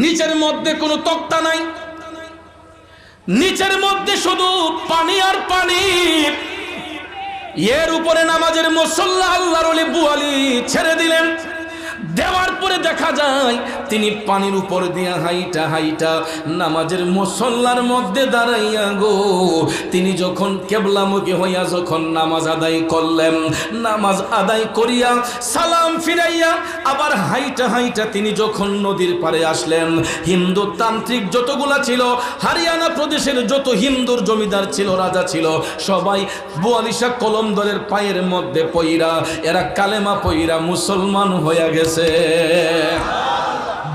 নিচের মধ্যে কোনো তক্তা নাই। নিচের মধ্যে শুধু পানি আর পানি। এর উপরে নামাজের মুসল্লা আল্লাহর বুয়ালি ছেড়ে দিলেন। দেওয়ার পরে দেখা যায়, তিনি পানির উপর দিয়া হাইটা হাইটা নামাজের মুসল্লার মধ্যে দাঁড়াইয়া গো। তিনি যখন কেবলামুখী হইয়া যখন নামাজ আদায় করলেন, নামাজ আদায় করিয়া সালাম ফিরাইয়া আবার হাইটা হাইটা তিনি যখন নদীর পারে আসলেন, হিন্দু তান্ত্রিক যতগুলা ছিল, হারিয়ানা প্রদেশের যত হিন্দুর জমিদার ছিল, রাজা ছিল, সবাই বোয়ালিশা কলম দলের পায়ের মধ্যে পইরা, এরা কালেমা পইরা মুসলমান হইয়া গেছে।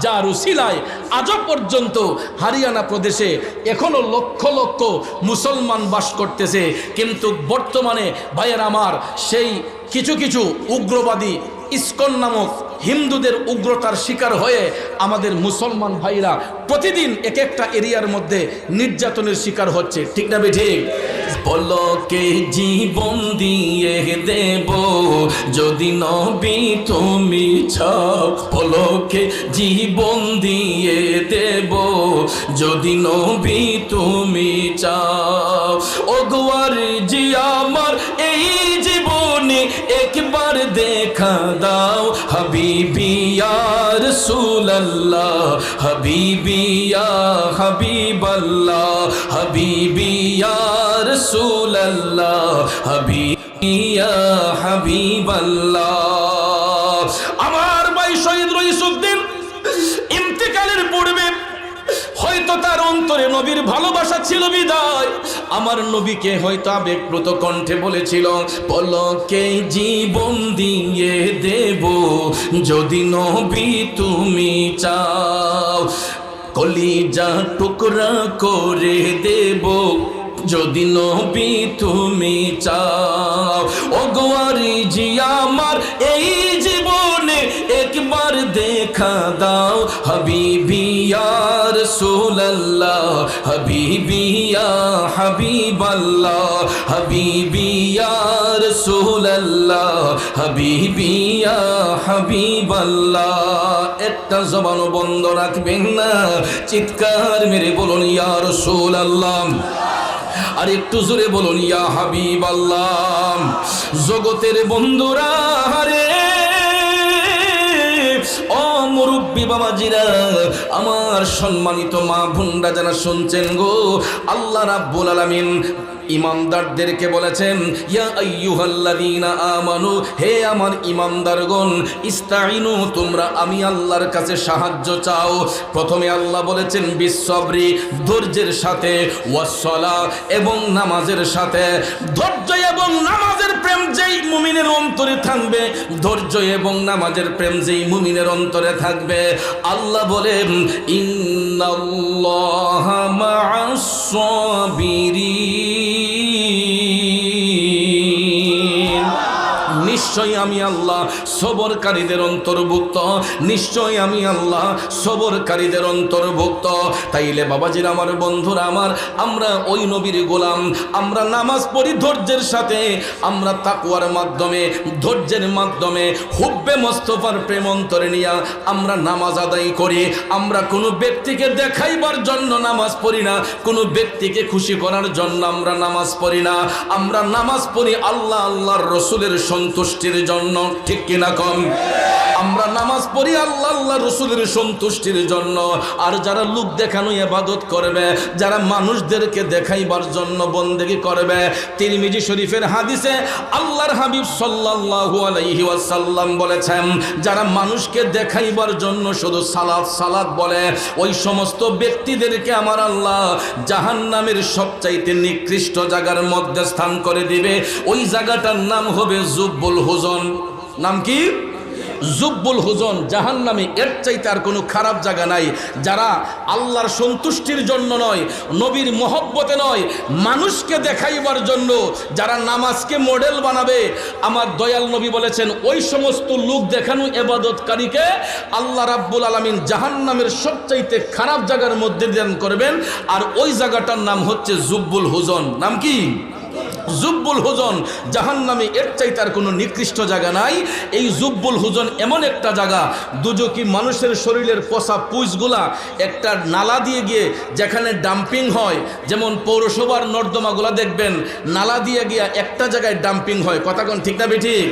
যার উসিলায় আজও পর্যন্ত হারিয়ানা প্রদেশে এখনও লক্ষ লক্ষ মুসলমান বাস করতেছে। কিন্তু বর্তমানে ভাইয়ের আমার সেই কিছু কিছু উগ্রবাদী ইস্কন নামক হিন্দুদের উগ্রতার শিকার হয়ে আমাদের মুসলমান ভাইরা প্রতিদিন এক একটা এরিয়ার মধ্যে নির্যাতনের শিকার হচ্ছে। ঠিক না বে ঠিক? পলকে জীবন দিয়ে দেব। যদি নবী তুমি ছাও পলকে জীবন দিয়ে দেব। যদি নবী তুমি চাও ওগুয়ার জি আমার এই জীবনে একবার দেখা দাও। হাবিবিয়া রসুল্লাহ হবিবিয়া হাবিবাল্লাহ হাবিবিয়া রসুল্লাহ হাবিবিয়া হাবিবাল্লাহ। হয়তো তার অন্তরে নবীর ভালোবাসা ছিল বিদায়। আমার নবীকে হয়তো আবেগপ্রত কণ্ঠে বলেছিল, পলকে জীবন দিয়ে দেব, যদি নবী তুমি চাও, কলিজা টুকরা করে দেব, যদি নবী তুমি চাও। ও গোয়ারি জি আমার দেখা দাও হাবিবিয়া রসুল্লাহ হাবিবিয়া হাবিবাল্লাহ হাবিবিয়া রসুল্লাহ হাবিবিয়া হাবিবাল্লাহ। একটা জবানও বন্ধ রাখবেন না, চিৎকার মেরে বলুন, ইয়া রসুল্লাহ আর একটু জোরে বলুন, ইয়া হাবিব আল্লাহ জগতের বন্ধুরা রে মুরব্বী বাবাজিরা আমার সম্মানিত মা ভুন্ডা যারা শুনছেন গো আল্লাহ রাব্বুল আলামিন ইমানদারদেরকে বলেছেন, ইয়া আইয়ুহাল্লাযীনা আমানু, হে আমার ইমানদারগণ ইস্তাইনু তোমরা আমি আল্লাহর কাছে সাহায্য চাও। প্রথমে আল্লাহ বলেছেন বিশ্বব্রি ধৈর্যের সাথে, ওয়াসসালা, এবং নামাজের সাথে। ধৈর্য এবং নামাজের প্রেম যেই মুমিনের অন্তরে থাকবে, ধৈর্য এবং নামাজের প্রেম যেই মুমিনের অন্তরে থাকবে, আল্লাহ বলেন, ইন্নাল্লাহা মা'আস নিশ্চয় আমি আল্লাহ সবরকারীদের অন্তর্ভুক্ত। নিশ্চয় আমি আল্লাহ সবরকারীদের অন্তর্ভুক্ত। তাইলে বাবাজির, আমার বন্ধুরা, আমার, আমরা ওই নবীর গোলাম, আমরা নামাজ পড়ি ধৈর্যের সাথে। আমরা তাকুয়ার মাধ্যমে, ধৈর্যের মাধ্যমে, হুব্বে মোস্তফার প্রেম অন্তরে নিয়া আমরা নামাজ আদায় করি। আমরা কোনো ব্যক্তিকে দেখাইবার জন্য নামাজ পড়ি না, কোনো ব্যক্তিকে খুশি করার জন্য আমরা নামাজ পড়ি না। আমরা নামাজ পড়ি আল্লাহ, আল্লাহর রসুলের সন্তুষ্টির জন্য, ঠিক কিনা কম? আমরা নামাজ পড়ি আল্লাহ আল্লাহ রসুলের সন্তুষ্টির জন্য। আর যারা লোক দেখানো এবাদত করবে, যারা মানুষদেরকে দেখাইবার জন্য বন্দেগি করবে, তিরমিজি শরীফের হাদিসে আল্লাহর হাবিব সাল্লাল্লাহু আলাইহি ওয়াসাল্লাম বলেছেন, যারা মানুষকে দেখাইবার জন্য শুধু সালাদ সালাদ বলে, ওই সমস্ত ব্যক্তিদেরকে আমার আল্লাহ জাহান্নামের সবচাইতে নিকৃষ্ট জায়গার মধ্যে স্থান করে দিবে। ওই জায়গাটার নাম হবে জুব্বুল হুজন। নাম কি? জুব্বুল হুজন জাহান নামে এর চাইতে আর কোনো খারাপ জায়গা নাই। যারা আল্লাহর সন্তুষ্টির জন্য নয়, নবীর মহব্বতে নয়, মানুষকে দেখাইবার জন্য যারা নামাজকে মডেল বানাবে, আমার দয়াল নবী বলেছেন, ওই সমস্ত লোক দেখানো এবাদতকারীকে আল্লাহ রাব্বুল আলমিন জাহান নামের সবচাইতে খারাপ জায়গার মধ্যে দান করবেন। আর ওই জায়গাটার নাম হচ্ছে জুব্বুল হুজন। নাম কি? জুব্বুল হুজন জাহান নামে এর চাই তার কোনো নিকৃষ্ট জায়গা নাই। এই জুব্বুল হুজন এমন একটা জায়গা, দুজকি মানুষের শরীরের পচা পুষগুলা একটা নালা দিয়ে গিয়ে যেখানে ডাম্পিং হয়, যেমন পৌরসভার নর্দমাগুলা দেখবেন, নালা দিয়ে গিয়ে একটা জায়গায় ডাম্পিং হয়। কথা কোন ঠিক না বেঠিক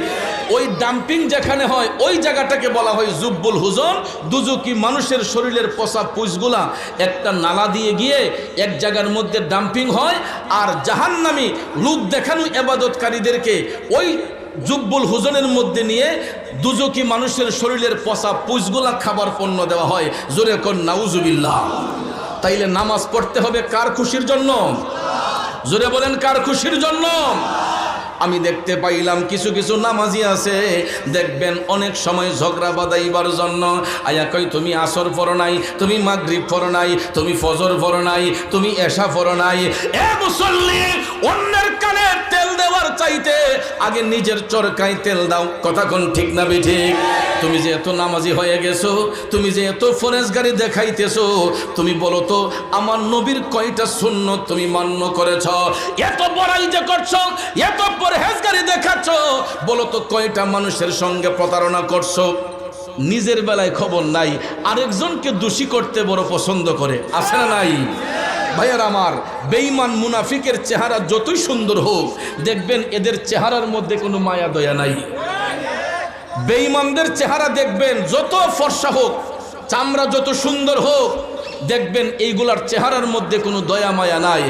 ওই ডাম্পিং যেখানে হয়, ওই জায়গাটাকে বলা হয় জুব্বুল হুজন। দুজকি মানুষের শরীরের পচা পুষগুলা একটা নালা দিয়ে গিয়ে এক জায়গার মধ্যে ডাম্পিং হয়, আর জাহান্নামি লুক দেখানো এবাদতকারীদেরকে ওই জুব্বুল হুজনের মধ্যে নিয়ে দুজকি মানুষের শরীরের পচা পুষগুলা খাবার পণ্য দেওয়া হয়। জোরে কর নাউজুবিল্লাহ। তাইলে নামাজ পড়তে হবে কার খুশির জন্য? জোরে বলেন, কার খুশির জন্য? আমি দেখতে পাইলাম কিছু কিছু নামাজি আছে। দেখবেন অনেক সময় ঝগড়া বাদাইবার জন্য আয়া কই, তুমি আসর পড়ো নাই, তুমি মাগরিব পড়ো নাই, তুমি ফজর পড়ো নাই, তুমি এশা পড়ো নাই। এ মুসল্লি, অন্যের কানে তেল দেওয়ার চাইতে আগে নিজের চরকায় তেল দাও। কথা কোন ঠিক না বে ঠিক? তুমি যে এত নামাজি হয়ে গেছো, তুমি যে এত ফরেজগারি দেখাইতেছো, তুমি বলো তো, আমার নবীর কয়টা শূন্য তুমি মান্য করেছ? এত বড়াই যে করছ, এত পরহেজগারি দেখাচ্ছ। বলো তো, কয়টা মানুষের সঙ্গে প্রতারণা করছ? নিজের বেলায় খবর নাই, আরেকজনকে দোষী করতে বড় পছন্দ করে। আছে না নাই? ভাইয়ার আমার, বেঈমান মুনাফিকের চেহারা যতই সুন্দর হোক, দেখবেন এদের চেহারার মধ্যে কোনো মায়া দয়া নাই। বেইমানদের চেহারা দেখবেন যত ফর্সা হোক, চামড়া যত সুন্দর হোক দেখবেন এইগুলার চেহারার মধ্যে কোনো দয়া মায়া নাই।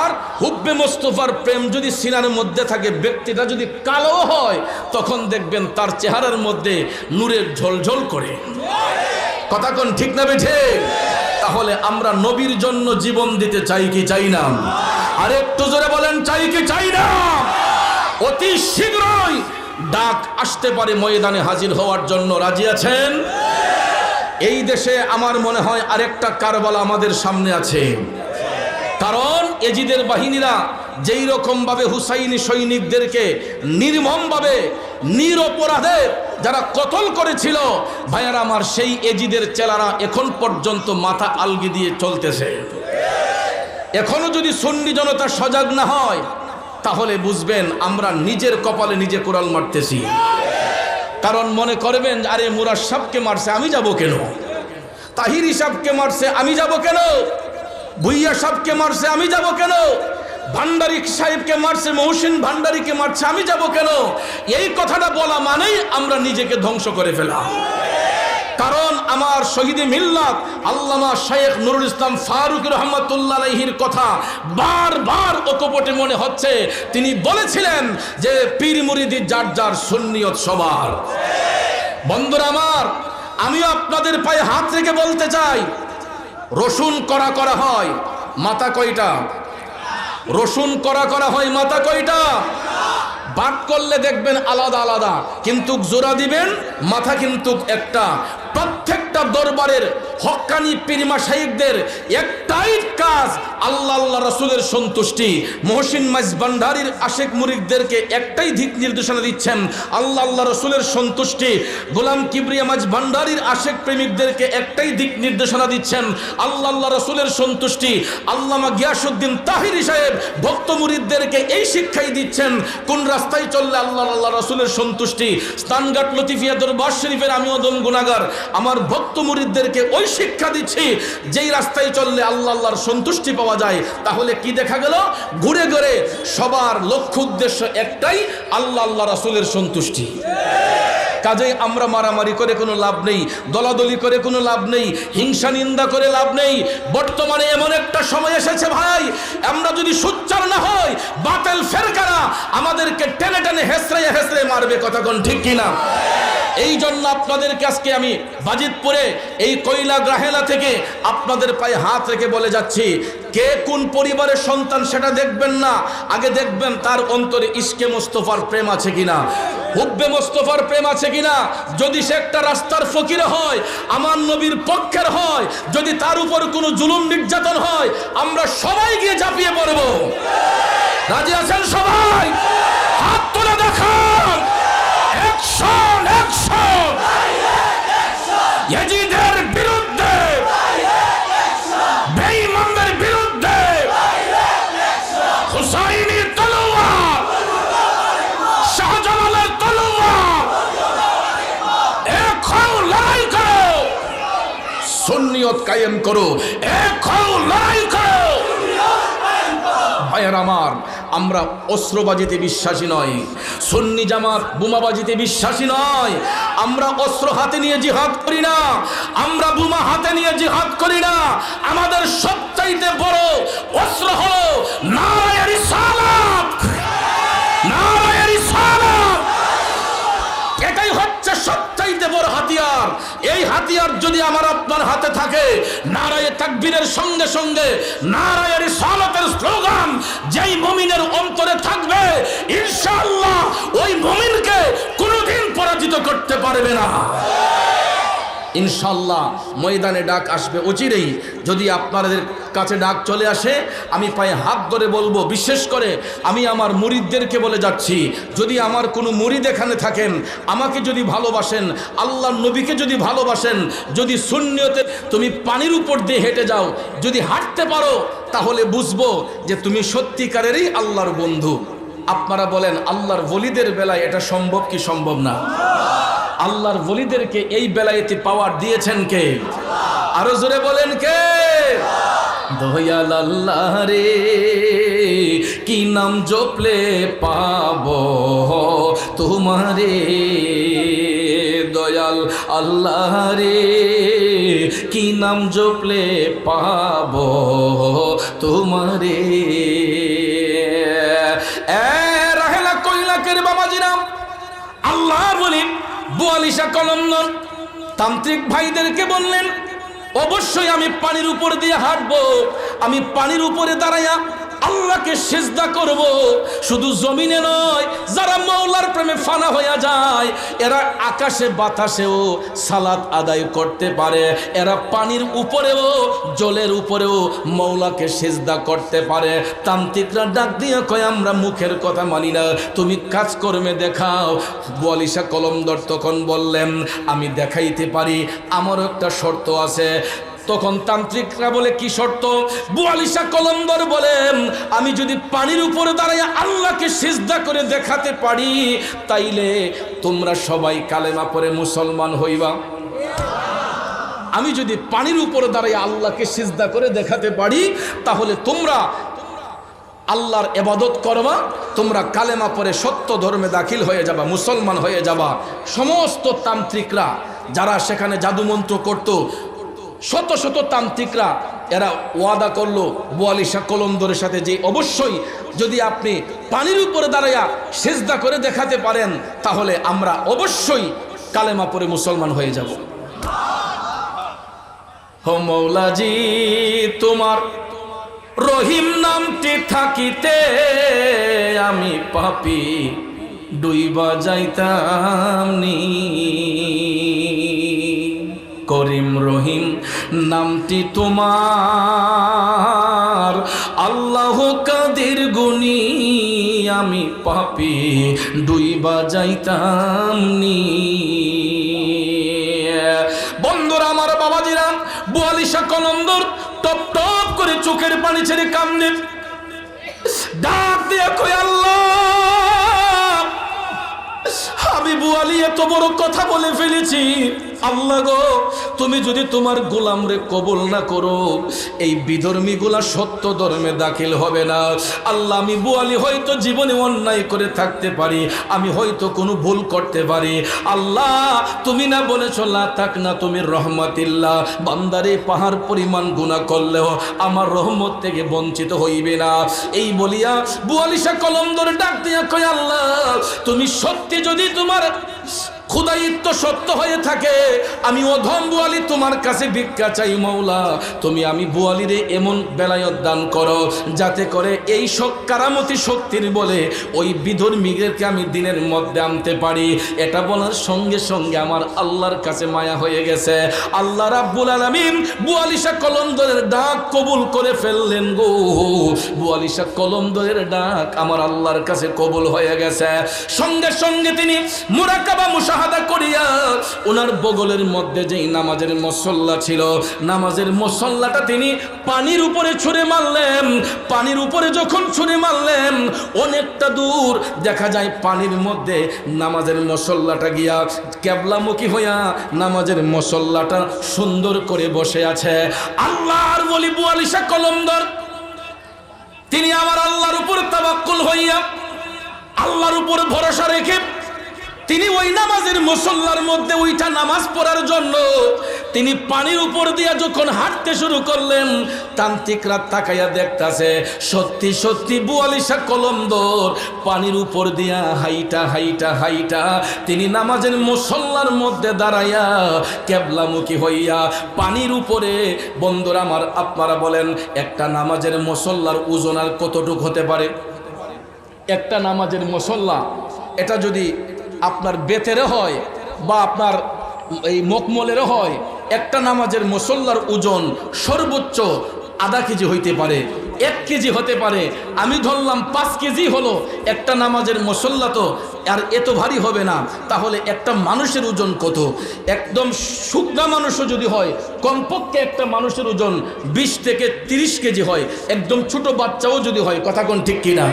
আর হুব্বে মোস্তফার প্রেম যদি সিনার মধ্যে থাকে, ব্যক্তিটা যদি কালো হয়, তখন দেখবেন তার চেহারার মধ্যে নূরের ঝলঝল করে। কথা কোন ঠিক না বেঠে? তাহলে আমরা নবীর জন্য জীবন দিতে চাই কি চাই না? আর একটু জোরে বলেন, চাই কি চাই না? অতি শীঘ্রই ডাক আসতে পারে ময়দানে হাজির হওয়ার জন্য। রাজি আছেন? এই দেশে আমার মনে হয় আরেকটা কারবালা আমাদের সামনে আছে। কারণ এজিদের বাহিনীরা যেই রকম ভাবে হুসাইনি সৈনিকদেরকে নির্মমভাবে, নিরপরাধে যারা কতল করেছিল, ভাইয়ার আমার সেই এজিদের চেলারা এখন পর্যন্ত মাথা আলগি দিয়ে চলতেছে। এখনও যদি সন্নি জনতা সজাগ না হয়, তাহলে বুঝবেন আমরা নিজের কপালে নিজে কোরাল মারতেছি। কারণ মনে করবেন, আরে মুরার সাহকে মারছে, আমি যাব কেন? তাহির সাহকে মারছে, আমি যাব কেন? ভুইয়া সাহকে মারছে, আমি যাব কেন? ভান্ডারিক সাহেবকে মারছে, মহসিন ভান্ডারিকে মারছে, আমি যাব কেন? এই কথাটা বলা মানেই আমরা নিজেকে ধ্বংস করে ফেলা কারণ আমার শহীদে মিল্লাত আল্লামা শেখ নুরুল ইসলাম ফারুক রহমতুল্লাহ আলহির কথা বারবার অকপটে মনে হচ্ছে। তিনি বলেছিলেন যে পীর মুরিদি যার যার সুন্নিয়ত সবার। বন্ধুরা আমার আমিও আপনাদের পায়ে হাত রেখে বলতে চাই, রসুন করা করা হয় মাথা কয়টা? রসুন করা করা হয় মাথা কয়টা? বাট করলে দেখবেন আলাদা আলাদা। কিন্তু জোড়া দিবেন মাথা কিন্তু একটা। প্রত্যেকটা দরবারের হক্কানি পিরিমা সাহিবদের একটাই কাজ আল্লাহ আল্লাহ রসুলের সন্তুষ্টি। মহসিন মাইজ ভান্ডারির আশেক মুরিকদেরকে একটাই দিক নির্দেশনা দিচ্ছেন, আল্লাহ আল্লাহ রসুলের সন্তুষ্টি। গোলাম কিবরিয়া মাইজ ভান্ডারির আশেক প্রেমিকদেরকে একটাই দিক নির্দেশনা দিচ্ছেন, আল্লাহ আল্লাহ রসুলের সন্তুষ্টি। আল্লামা গিয়াসুদ্দিন তাহিরি সাহেব ভক্ত মুরিদদেরকে এই শিক্ষাই দিচ্ছেন, কোন রাস্তায় চললে আল্লাহ আল্লাহ রসুলের সন্তুষ্টি। স্থানঘাট লতিফিয়া দরবার শরীফের আমিও দম গুণাগার। আমার ভক্ত মুরিদদেরকে ওই শিক্ষা দিচ্ছি, যেই রাস্তায় চললে আল্লাহ আল্লাহর সন্তুষ্টি পাওয়া যায়, তাহলে কি দেখা গেল? ঘুরে ঘুরে সবার লক্ষ্য উদ্দেশ্য একটাই, আল্লাহ আল্লাহ রাসুলের সন্তুষ্টি। কাজেই আমরা মারামারি করে কোনো লাভ নেই, দলাদলি করে কোনো লাভ নেই, হিংসা নিন্দা করে লাভ নেই। বর্তমানে এমন একটা সময় এসেছে ভাই, আমরা যদি সুচ্চার না হই, বাতেল ফেরকারা আমাদেরকে টেনে টেনে হেসড়ে হেসড়ে মারবে, কথা কোন ঠিক কিনা? এই জন্য আপনাদেরকে আজকে আমি বাজিতপুরে, এই কয়লা গ্রাহেলা থেকে আপনাদের পায়ে হাত রেখে বলে যাচ্ছি কে কোন পরিবারের সন্তান সেটা দেখবেন না। আগে দেখবেন তার অন্তরে ইস্কে মোস্তফার প্রেম আছে কিনা, হুব্বে মোস্তফার প্রেম আছে কিনা। যদি সে একটা রাস্তার ফকির হয়, আমার নবীর পক্ষের হয়, যদি তার উপর কোনো জুলুম নির্যাতন হয়, আমরা সবাই গিয়ে ঝাঁপিয়ে পড়ব। রাজি আছেন সবাই? হাত তুলে দেখান। অ্যাকশন অ্যাকশন কায়েম করো। হও, লড়াই করো। আমার, আমরা অস্ত্রবাজিতে বিশ্বাসী নয় সন্নি জামাত বোমাবাজিতে বিশ্বাসী নয়। আমরা অস্ত্র হাতে নিয়ে জিহাদ করি না। আমরা বোমা হাতে নিয়ে জিহাদ করি না। আমাদের সবচাইতে বড় অস্ত্র হলো নারায়ের সালাত। নারায়ের সালাত। বড় হাতিয়ার, এই হাতিয়ার যদি আমার আপনার হাতে থাকে, নারায়ে তাকবীরের সঙ্গে সঙ্গে নারায়ের সালাতের স্লোগান, যেই মমিনের অন্তরে থাকবে, ইনশাআল্লাহ ওই মমিনকে কোনোদিন পরাজিত করতে পারবে না। ইনশাল্লাহ ময়দানে ডাক আসবে অচিরেই। যদি আপনাদের কাছে ডাক চলে আসে, আমি পায়ে হাত ধরে বলব, বিশেষ করে আমি আমার মুরিদদেরকে বলে যাচ্ছি, যদি আমার কোনো মুরিদ এখানে থাকেন, আমাকে যদি ভালোবাসেন আল্লাহ নবীকে যদি ভালোবাসেন, যদি শূন্যতে তুমি পানির উপর দিয়ে হেঁটে যাও, যদি হাঁটতে পারো, তাহলে বুঝব যে তুমি সত্যিকারেরই আল্লাহর বন্ধু। আপনারা বলেন, আল্লাহর বলিদের বেলায় এটা সম্ভব কি সম্ভব না? আল্লাহর বলিদেরকে এই বেলায়েতে পাওয়ার দিয়েছেন কে? আরও জোরে বলেন কে? দয়াল আল্লাহ রে, কি নাম জপলে পাব তোমারে? দয়াল আল্লাহ রে, কি নাম জপলে পাব তোমারে? এ রাহেলা কৈলাকের বাবাজিরাম আল্লাহ বলি বুয়ালিশা কলন্দন তান্ত্রিক ভাইদেরকে বললেন, অবশ্যই আমি পানির উপর দিয়ে হাঁটবো। আমি পানির উপরে দাঁড়াইয়া আল্লাহকে সেজদা করব। শুধু জমিনে নয়, যারা মৌলার প্রেমে ফানা হইয়া যায়, এরা আকাশে বাতাসেও সালাত আদায় করতে পারে। এরা পানির উপরেও, জলের উপরেও মৌলাকে সেজদা করতে পারে। তান্ত্রিকরা ডাক দিয়ে কয়, আমরা মুখের কথা মানি না। তুমি কাজকর্মে দেখাও। বলিশা কলমদর তখন বললেন, আমি দেখাইতে পারি। আমারও একটা শর্ত আছে। তখন তান্ত্রিকরা বলে, কি শর্ত? বুয়ালিশা কলম্বর বলেন আমি যদি পানির উপরে দাঁড়াইয়া আল্লাহকে সিজদা করে দেখাতে পারি, তাইলে তোমরা সবাই কালেমা পরে মুসলমান হইবা। আমি যদি পানির উপরে দাঁড়াইয়া আল্লাহকে সিজদা করে দেখাতে পারি, তাহলে তোমরা আল্লাহর এবাদত করবা, তোমরা কালেমা পরে সত্য ধর্মে দাখিল হয়ে যাবা, মুসলমান হয়ে যাবা। সমস্ত তান্ত্রিকরা যারা সেখানে জাদুমন্ত্র করত শত শত তান্ত্রিকরা এরা ওয়াদা করল বোয়ালিশা কলন্দরের সাথে যে অবশ্যই যদি আপনি পানির উপরে দাঁড়াইয়া সেজদা করে দেখাতে পারেন, তাহলে আমরা অবশ্যই কালেমা পরে মুসলমান হয়ে যাব। মৌলাজি, তোমার রহিম নামটি থাকিতে আমি পাপি, ডুইবা যাইতাম নি। করিম রহিম, নামটি তোমার। আল্লাহ কাদের গুনি আমি পাপি ডুইবা যাইতাম নি। বন্ধুরা, আমার বাবাজিরাম বুয়ালিশা কলন্দর টপ টপ করে চোখের পানি ছেড়ে কামনে ডাক দিয়ে কই আল্লাহ, আমি বুয়ালি, এত বড় কথা বলে ফেলেছি। আল্লাহ গো, তুমি যদি তোমার গোলাম রে কবুল না করো, এই বিধর্মী গুলা সত্য ধর্মে দাখিল হবে না। আল্লাহ, আমি বুয়ালি হয়তো জীবনে অন্যায় করে থাকতে পারি, আমি হয়তো কোনো ভুল করতে পারি। আল্লাহ, তুমি না বলেছ, লা থাক না তুমি রহমতিল্লাহ বান্দারে, পাহাড় পরিমাণ গুণা করলেও আমার রহমত থেকে বঞ্চিত হইবে না। এই বলিয়া বুয়ালিশা কলম ধরে ডাক দিয়া কয়, আল্লাহ, তুমি সত্যি যদি তোমার খুদায়িত্ব সত্য হয়ে থাকে। আমি অধম বুয়ালি, তোমার কাছে ভিক্ষা চাই মৌলা। তুমি আমি বুয়ালিরে এমন বেলায়ত দান করো, যাতে করে এই শক কারামতি শক্তির বলে ওই বিধর্মীদেরকে আমি দিনের মধ্যে আনতে পারি। এটা বলার সঙ্গে সঙ্গে আমার আল্লাহর কাছে মায়া হয়ে গেছে। আল্লাহ রাব্বুল আলামিন বুয়ালিশা কলন্দরের ডাক কবুল করে ফেললেন গো। বুয়ালিশা কলন্দরের ডাক আমার আল্লাহর কাছে কবুল হয়ে গেছে। সঙ্গে সঙ্গে তিনি মুরাকাবা মুশা মুজাহাদা করিয়া ওনার বগলের মধ্যে যেই নামাজের মসল্লা ছিল, নামাজের মসল্লাটা তিনি পানির উপরে ছুঁড়ে মারলেন। পানির উপরে যখন ছুঁড়ে মারলেন, অনেকটা দূর দেখা যায় পানির মধ্যে নামাজের মসল্লাটা গিয়া ক্যাবলামুখী হইয়া নামাজের মসল্লাটা সুন্দর করে বসে আছে। আল্লাহর বলি বুয়ালিশা কলমদর তিনি আমার আল্লাহর উপর তাবাক্কুল হইয়া আল্লাহর উপর ভরসা রেখে তিনি ওই নামাজের মুসল্লার মধ্যে ওইটা নামাজ পড়ার জন্য তিনি পানির উপর দিয়া যখন হাঁটতে শুরু করলেন তান্ত্রিকরা তাকাইয়া দেখতাছে, সত্যি সত্যি বুয়ালিশা কলমদর পানির উপর দিয়া হাইটা হাইটা হাইটা। তিনি নামাজের মুসল্লার মধ্যে দাঁড়াইয়া কেবলামুখী হইয়া পানির উপরে, বন্ধুরা আমার, আপনারা বলেন, একটা নামাজের মুসল্লার ওজন আর কতটুক হতে পারে? একটা নামাজের মুসল্লা, এটা যদি আপনার বেতেরও হয় বা আপনার এই মকমলেরও হয়। একটা নামাজের মুসল্লার ওজন সর্বোচ্চ আধা কেজি হইতে পারে, এক কেজি হতে পারে। আমি ধরলাম পাঁচ কেজি হলো, একটা নামাজের মুসল্লা তো আর এত ভারী হবে না। তাহলে একটা মানুষের ওজন কত? একদম শুকনা মানুষও যদি হয়, কমপক্ষে একটা মানুষের ওজন বিশ থেকে তিরিশ কেজি হয়। একদম ছোট বাচ্চাও যদি হয়, কথা কোন ঠিক কিনা?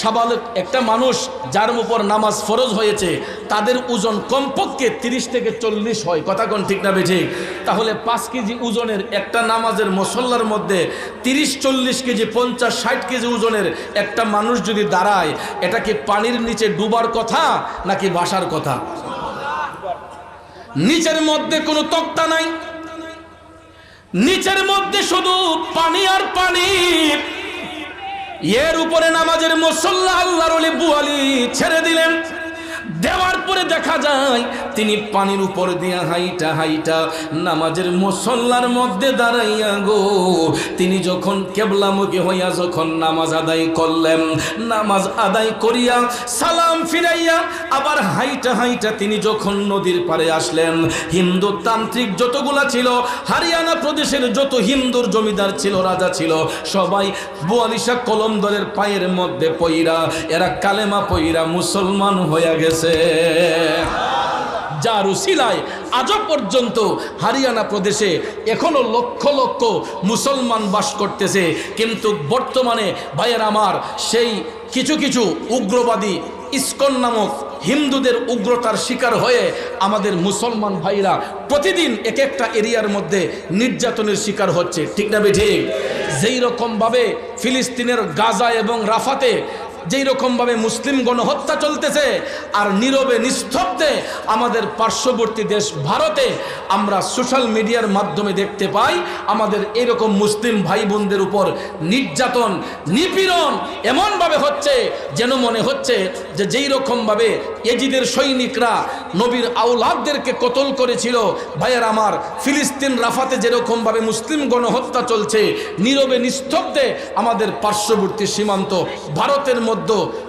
সাবালক একটা মানুষ যার উপর নামাজ ফরজ হয়েছে, তাদের ওজন কমপক্ষে তিরিশ থেকে চল্লিশ হয়। কথা কোন ঠিক না বেঠে তাহলে পাঁচ কেজি ওজনের একটা নামাজের মশল্লার মধ্যে তিরিশ, চল্লিশ কেজি, পঞ্চাশ, ষাট কেজি ওজনের একটা মানুষ যদি দাঁড়ায়, এটা কি পানির নিচে ডুবার কথা নাকি বাসার কথা? নিচের মধ্যে কোনো তক্তা নাই। নিচের মধ্যে শুধু পানি আর পানি। এর উপরে নামাজের মুসল্লা আল্লাহর ছেড়ে দিলেন। দেওয়ার পরে দেখা যায়, তিনি পানির উপর দিয়া হাইটা হাইটা নামাজের মুসল্লার মধ্যে দাঁড়াইয়া গো। তিনি যখন কেবলামুখী হইয়া যখন নামাজ আদায় করলেন, নামাজ আদায় করিয়া সালাম ফিরাইয়া আবার হাইটা হাইটা তিনি যখন নদীর পারে আসলেন, হিন্দু তান্ত্রিক যতগুলা ছিল, হারিয়ানা প্রদেশের যত হিন্দুর জমিদার ছিল, রাজা ছিল, সবাই বোয়ালিশা কলমদরের পায়ের মধ্যে পইরা, এরা কালেমা পইরা মুসলমান হইয়া গেছে। যার উসিলায় আজও পর্যন্ত হারিয়ানা প্রদেশে এখনও লক্ষ লক্ষ মুসলমান বাস করতেছে। কিন্তু বর্তমানে ভাইয়ের আমার সেই কিছু কিছু উগ্রবাদী ইস্কন নামক হিন্দুদের উগ্রতার শিকার হয়ে আমাদের মুসলমান ভাইরা প্রতিদিন এক একটা এরিয়ার মধ্যে নির্যাতনের শিকার হচ্ছে। ঠিক না বে ঠিক? যেই রকমভাবে ফিলিস্তিনের গাজা এবং রাফাতে যেই রকমভাবে মুসলিম গণহত্যা চলতেছে আর নীরবে, নিস্তব্ধে আমাদের পার্শ্ববর্তী দেশ ভারতে আমরা সোশ্যাল মিডিয়ার মাধ্যমে দেখতে পাই আমাদের এরকম মুসলিম ভাই বোনদের উপর নির্যাতন, নিপীড়ন এমনভাবে হচ্ছে যেন মনে হচ্ছে যে যেই রকমভাবে এজিদের সৈনিকরা নবীর আউলাদদেরকে কতল করেছিল। ভাইয়ের আমার, ফিলিস্তিন রাফাতে যেরকমভাবে মুসলিম গণহত্যা চলছে, নীরবে, নিস্তব্ধে আমাদের পার্শ্ববর্তী সীমান্ত ভারতের মধ্যে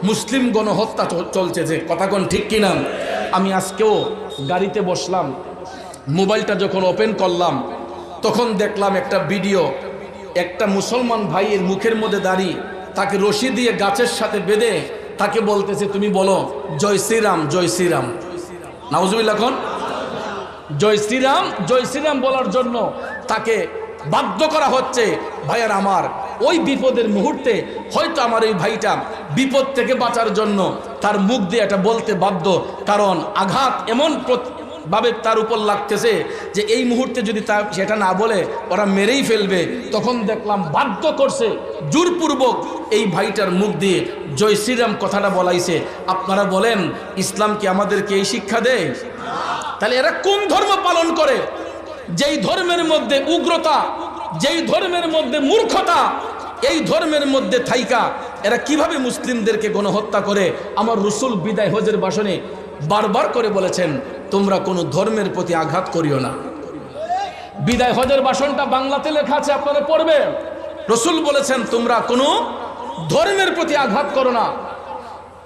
মুসলিম গণহত্যা চলছে যে কথা কোন ঠিক কিনা? আমি আজকেও গাড়িতে বসলাম, মোবাইলটা যখন ওপেন করলাম, তখন দেখলাম একটা ভিডিও, একটা মুসলমান ভাইয়ের মুখের মধ্যে দাঁড়িয়ে তাকে রশি দিয়ে গাছের সাথে বেঁধে তাকে বলতেছে, তুমি বলো, জয় শ্রীরাম জয় শ্রীরাম। নাউজুবিল্লাহ এখন জয় শ্রীরাম জয় শ্রীরাম বলার জন্য তাকে বাধ্য করা হচ্ছে ভাইয়ার আমার ওই বিপদের মুহূর্তে হয়তো আমার এই ভাইটা বিপদ থেকে বাঁচার জন্য তার মুখ দিয়ে এটা বলতে বাধ্য। কারণ আঘাত এমন ভাবে তার উপর লাগতেছে যে এই মুহূর্তে যদি তা সেটা না বলে ওরা মেরেই ফেলবে। তখন দেখলাম বাধ্য করছে, জোরপূর্বক এই ভাইটার মুখ দিয়ে জয় শ্রীরাম কথাটা বলাইছে। আপনারা বলেন, ইসলাম কি আমাদেরকে এই শিক্ষা দেয়? তাহলে এরা কোন ধর্ম পালন করে? যেই ধর্মের মধ্যে উগ্রতা যেই ধর্মের মধ্যে মূর্খতা, এই ধর্মের মধ্যে থাইকা, এরা কীভাবে মুসলিমদেরকে গণহত্যা করে? আমার রসুল বিদায় হজের বাসনে বারবার করে বলেছেন, তোমরা কোনো ধর্মের প্রতি আঘাত করিও না। বিদায় হজের বাসনটা বাংলাতে লেখা আছে, আপনারা পড়বে রসুল বলেছেন, তোমরা কোনো ধর্মের প্রতি আঘাত করো না।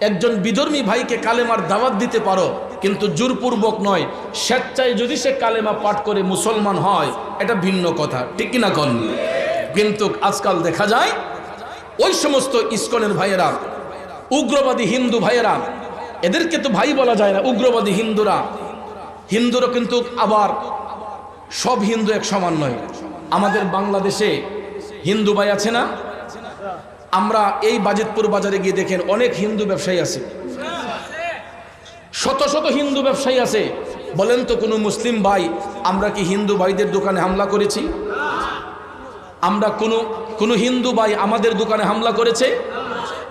একজন বিধর্মী ভাইকে কালেমার দাওয়াত দিতে পারো কিন্তু জোরপূর্বক নয়, স্বেচ্ছায় যদি সে কালেমা পাঠ করে মুসলমান হয়, এটা ভিন্ন কথা, ঠিক কিনা কন? কিন্তু আজকাল দেখা যায়, ওই সমস্ত ইস্কনের ভাইয়েরা, উগ্রবাদী হিন্দু ভাইয়েরা, এদেরকে তো ভাই বলা যায় না, উগ্রবাদী হিন্দুরা হিন্দুরা কিন্তু আবার সব হিন্দু এক সমান নয়। আমাদের বাংলাদেশে হিন্দু ভাই আছে না? আমরা এই বাজিতপুর বাজারে গিয়ে দেখেন অনেক হিন্দু ব্যবসায়ী আছে। শত শত হিন্দু ব্যবসায়ী আছে। বলেন তো কোনো মুসলিম ভাই, আমরা কি হিন্দু ভাইদের দোকানে হামলা করেছি? আমরা কোনো কোনো হিন্দু ভাই আমাদের দোকানে হামলা করেছে?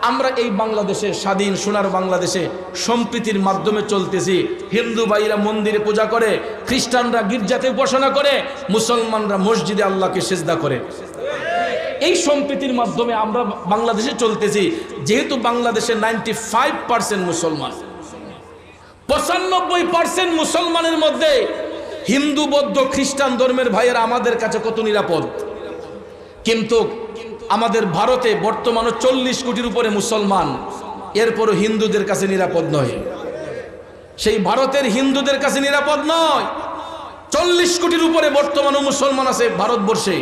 আমরা এই বাংলাদেশে, স্বাধীন সোনার বাংলাদেশে সম্প্রীতির মাধ্যমে চলতেছি। হিন্দু ভাইরা মন্দিরে পূজা করে, খ্রিস্টানরা গির্জাতে উপাসনা করে, মুসলমানরা মসজিদে আল্লাহকে সেজদা করে। এই সম্প্রীতির মাধ্যমে আমরা বাংলাদেশে চলতেছি। যেহেতু বাংলাদেশে নাইনটি ফাইভ পার্সেন্ট মুসলমান। পঁচানব্বই পার্সেন্ট মুসলমানের মধ্যে হিন্দু, বৌদ্ধ, খ্রিস্টান ধর্মের ভাইয়েরা আমাদের কাছে কত নিরাপদ? কিন্তু আমাদের ভারতে বর্তমানে চল্লিশ কোটির উপরে মুসলমান, এরপরও হিন্দুদের কাছে নিরাপদ নয়। সেই ভারতের হিন্দুদের কাছে নিরাপদ নয়। চল্লিশ কোটির উপরে বর্তমানে মুসলমান আছে ভারতবর্ষে।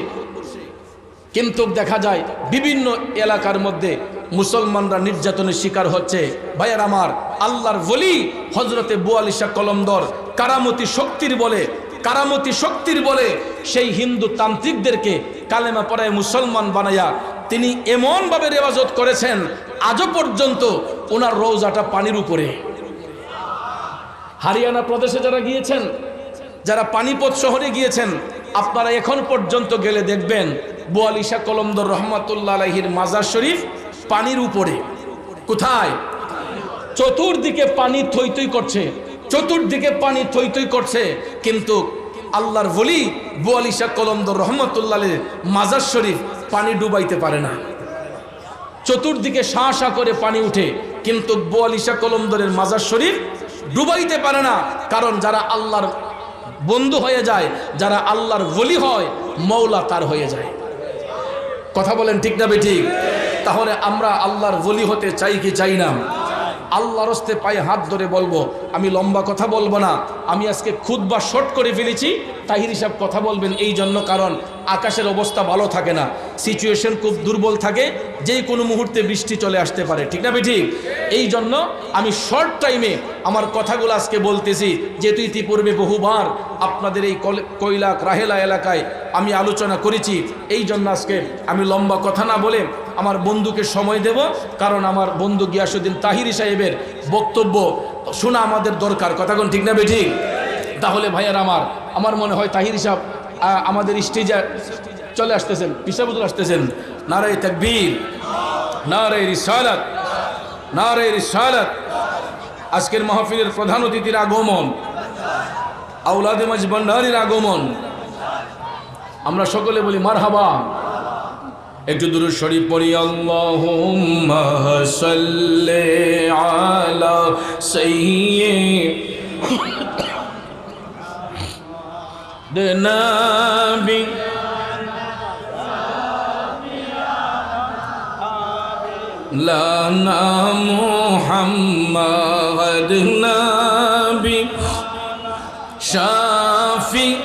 কিন্তু দেখা যায় বিভিন্ন এলাকার মধ্যে মুসলমানরা নির্যাতনের শিকার হচ্ছে। ভাইয়ার আমার, আল্লাহর বলি হজরতে বুয়ালিশা কলমদর কারামতি শক্তির বলে, কারামতি শক্তির বলে সেই হিন্দু তান্ত্রিকদেরকে কালেমা পড়ায় মুসলমান বানাইয়া তিনি এমনভাবে রেওয়াজত করেছেন, আজও পর্যন্ত ওনার রোজাটা পানির উপরে। হারিয়ানা প্রদেশে যারা গিয়েছেন, যারা পানিপথ শহরে গিয়েছেন, আপনারা এখন পর্যন্ত গেলে দেখবেন বোয়ালিশা কলমদর রহমাতুল্লাহ আলহির মাজার শরীফ পানির উপরে। কোথায়? চতুর্দিকে পানি থই থই করছে। চতুর্দিকে পানি থই থই করছে। কিন্তু আল্লাহর বলি বোয়ালিশা কলমদর রহমতুল্লাহ মাজার শরীফ পানি ডুবাইতে পারে না। চতুর্দিকে শাঁ শাঁ করে পানি উঠে, কিন্তু বোয়ালিশা কলমদরের মাজার শরীফ ডুবাইতে পারে না। কারণ যারা আল্লাহর বন্ধু হয়ে যায়, যারা আল্লাহর বলি হয় মৌলা তার হয়ে যায়। কথা বলেন ঠিক না ঠিক? তাহলে আমরা আল্লাহর বলি হতে চাই কি চাই না? আল্লাহর হস্তে পায়ে হাত ধরে বলব, আমি লম্বা কথা বলব না, আমি আজকে খুদ বা শর্ট করে ফেলেছি, তাহির হিসাব কথা বলবেন এই জন্য কারণ আকাশের অবস্থা ভালো থাকে না সিচুয়েশন খুব দুর্বল থাকে, যেই কোনো মুহূর্তে বৃষ্টি চলে আসতে পারে, ঠিক না ঠিক এই জন্য আমি শর্ট টাইমে আমার কথাগুলো আজকে বলতেছি, যেহেতু ইতিপূর্বে বহুবার আপনাদের এই কল- কৈলাক রাহেলা এলাকায় আমি আলোচনা করেছি, এই জন্য আজকে আমি লম্বা কথা না বলে আমার বন্ধুকে সময় দেব, কারণ আমার বন্ধু গিয়াসুদ্দিন তাহিরি সাহেবের বক্তব্য শোনা আমাদের দরকার কথাগুন ঠিক না ঠিক তাহলে ভাইয়ার আমার আমার মনে হয় তাহির সাহেব আমাদের স্টেজে চলে আসতেছেন পিসাবুদুল আসতেছেন। নারে তাকবীর নারে রিসালাত নারে রিসালাত। আজকের মাহফিলের প্রধান অতিথির আগমন আউলাদে মাজ ভান্ডারির আগমন। আমরা সকলে বলি মারহাবা। একটু দূর শরীফ পড়ি, আল্লাহুম্মা সাল্লি the Nabi. لنا محمد نبي شافي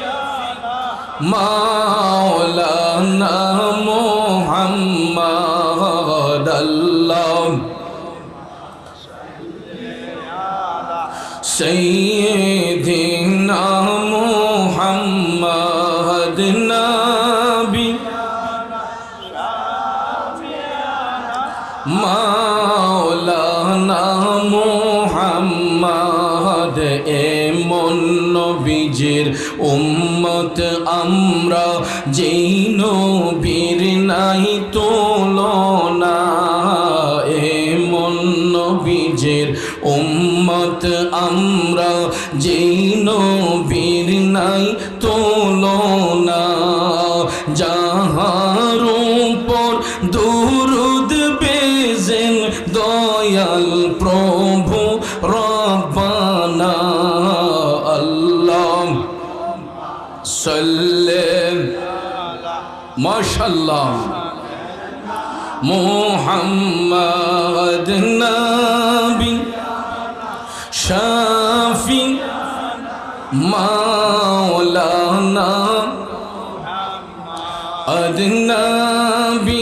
مولانا محمد الله ও সাল্লাম। মাশাআল্লাহ। মুহাম্মদ নবী শাফি মাওলানা আদনাবিয়ানাম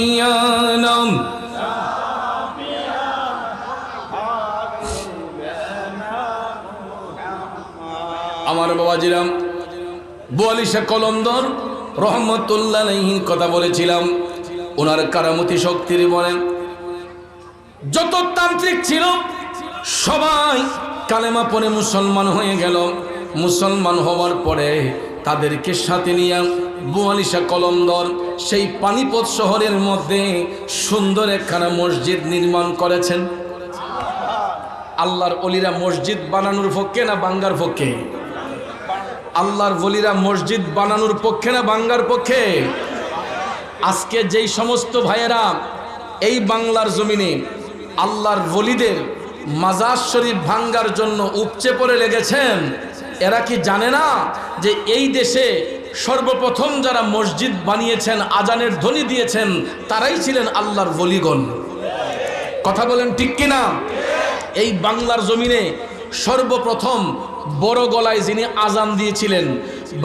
আমার বাবা জিরাম বোয়ালিশা কলন্দর রহমতুল্লাহ কথা বলেছিলাম। ওনার কারামতি শক্তির বলেন, যত তান্ত্রিক ছিল, সবাই কালেমা পরে মুসলমান হয়ে গেল। মুসলমান হওয়ার পরে তাদেরকে সাথে নিয়ে বোয়ালিশা কলন্দর সেই পানিপথ শহরের মধ্যে সুন্দর একখানা মসজিদ নির্মাণ করেছেন। আল্লাহর অলিরা মসজিদ বানানোর পক্ষে না বাঙ্গার পক্ষে? আল্লাহর বলিরা মসজিদ বানানোর পক্ষে না বাঙ্গার পক্ষে? আজকে যেই সমস্ত ভাইয়েরা এই বাংলার জমিনে আল্লাহর বলিদের মাজার শরীফ ভাঙ্গার জন্য উপচে পড়ে লেগেছেন, এরা কি জানে না যে এই দেশে সর্বপ্রথম যারা মসজিদ বানিয়েছেন, আজানের ধ্বনি দিয়েছেন, তারাই ছিলেন আল্লাহর বলিগণ। কথা বলেন ঠিক কিনা? এই বাংলার জমিনে সর্বপ্রথম বড় গলায় যিনি আজান দিয়েছিলেন,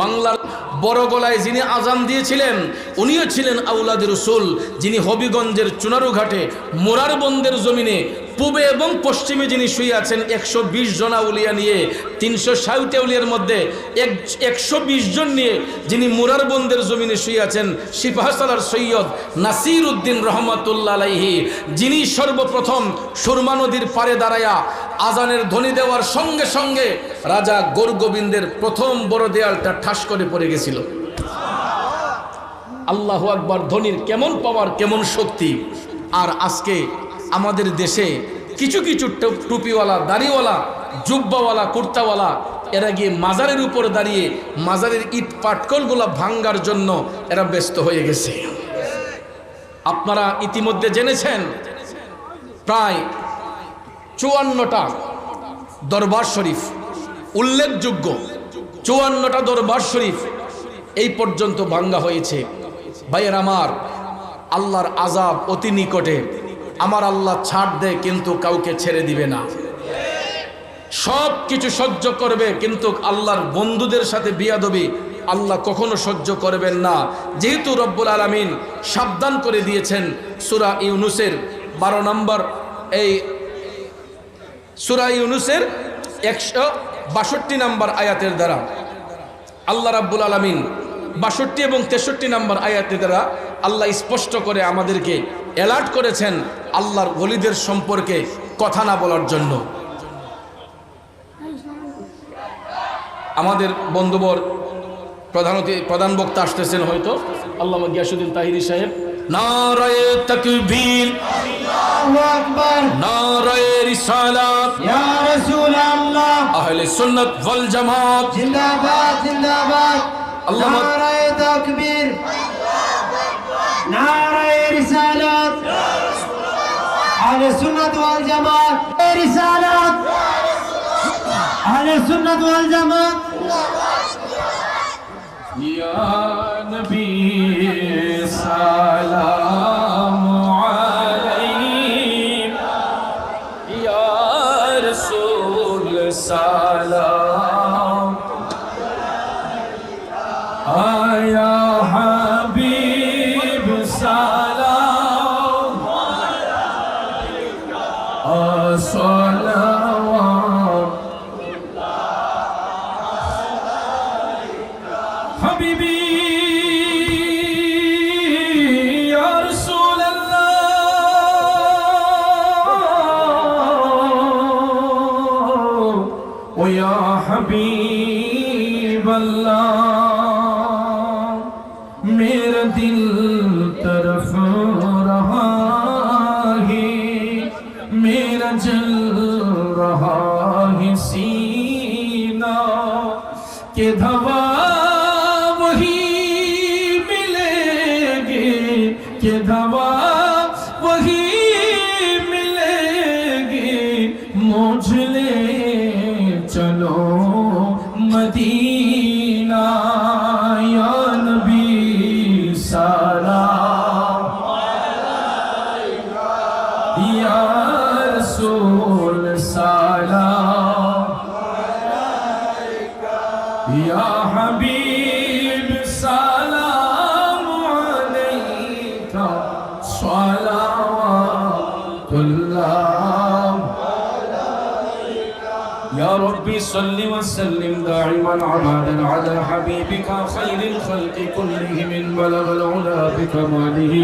বাংলার বড় গলায় যিনি আজান দিয়েছিলেন, উনিও ছিলেন আউলাদ রসুল, যিনি হবিগঞ্জের চুনারুঘাটে মোরারবন্দের জমিনে পূবে এবং পশ্চিমে যিনি শুয়ে আছেন, একশো বিশ জনা উলিয়া নিয়ে, তিনশো ষাট উলিয়ার মধ্যে এক, একশো বিশ জন নিয়ে যিনি মুরারবন্দের জমিনে শুয়ে আছেন সিপাহসালার সৈয়দ নাসির উদ্দিন রহমতুল্লাহ যিনি সর্বপ্রথম সুরমা নদীর পারে দাঁড়ায়া আজানের ধ্বনি দেওয়ার সঙ্গে সঙ্গে রাজা গোরগোবিন্দের প্রথম বড় দেয়ালটা ঠাস করে পড়ে গেছিল। আল্লাহ আকবর ধ্বনির কেমন পাওয়ার, কেমন শক্তি। আর আজকে আমাদের দেশে কিছু কিছু টুপিওয়ালা, দাড়িওয়ালা, জুব্বাওয়ালা, কুর্তাওয়ালা, এরা গিয়ে মাজারের উপর দাঁড়িয়ে মাজারের ইট পাটকলগুলা ভাঙ্গার জন্য এরা ব্যস্ত হয়ে গেছে। আপনারা ইতিমধ্যে জেনেছেন, প্রায় চুয়ান্নটা দরবার শরীফ, উল্লেখযোগ্য চুয়ান্নটা দরবার শরীফ এই পর্যন্ত ভাঙ্গা হয়েছে। ভাইয়ের আমার, আল্লাহর আজাব অতি নিকটে। আমার আল্লাহ ছাড় দেয় কিন্তু কাউকে ছেড়ে দিবে না। সব কিছু সহ্য করবে, কিন্তু আল্লাহর বন্ধুদের সাথে বিয়াদবি আল্লাহ কখনো সহ্য করবেন না। যেহেতু রব্বুল আলমিন সাবধান করে দিয়েছেন সুরা ইউনুসের বারো নম্বর এই সুরা ইউনুসের একশো বাষট্টি নাম্বার আয়াতের দ্বারা। আল্লাহ রাব্বুল আলমিন বাষট্টি এবং তেষট্টি নাম্বার আয়াতের দ্বারা আল্লাহ স্পষ্ট করে আমাদেরকে অ্যালার্ট করেছেন আল্লাহর গলিদের সম্পর্কে কথা না বলার জন্য। আমাদের বন্ধুবর প্রধান প্রধান বক্তা আসতেছেন হয়তো। আল্লাহ গিয়াসুদ্দিন তাহিরি সাহেব। نعرہ تکبیر۔ اللہ اکبر۔ نعرہ رسالات یا رسول اللہ۔ اہل سنت والجماعت۔ زندہ بات زندہ بات نعرہ تکبیر۔ نعرہ رسالات اہل سنت والجماعت۔ اہل سنت والجماعت۔ रहा है सीना के धवा عبادا على حبيبك خير الخلق كلهم بلغ العلا بكماله.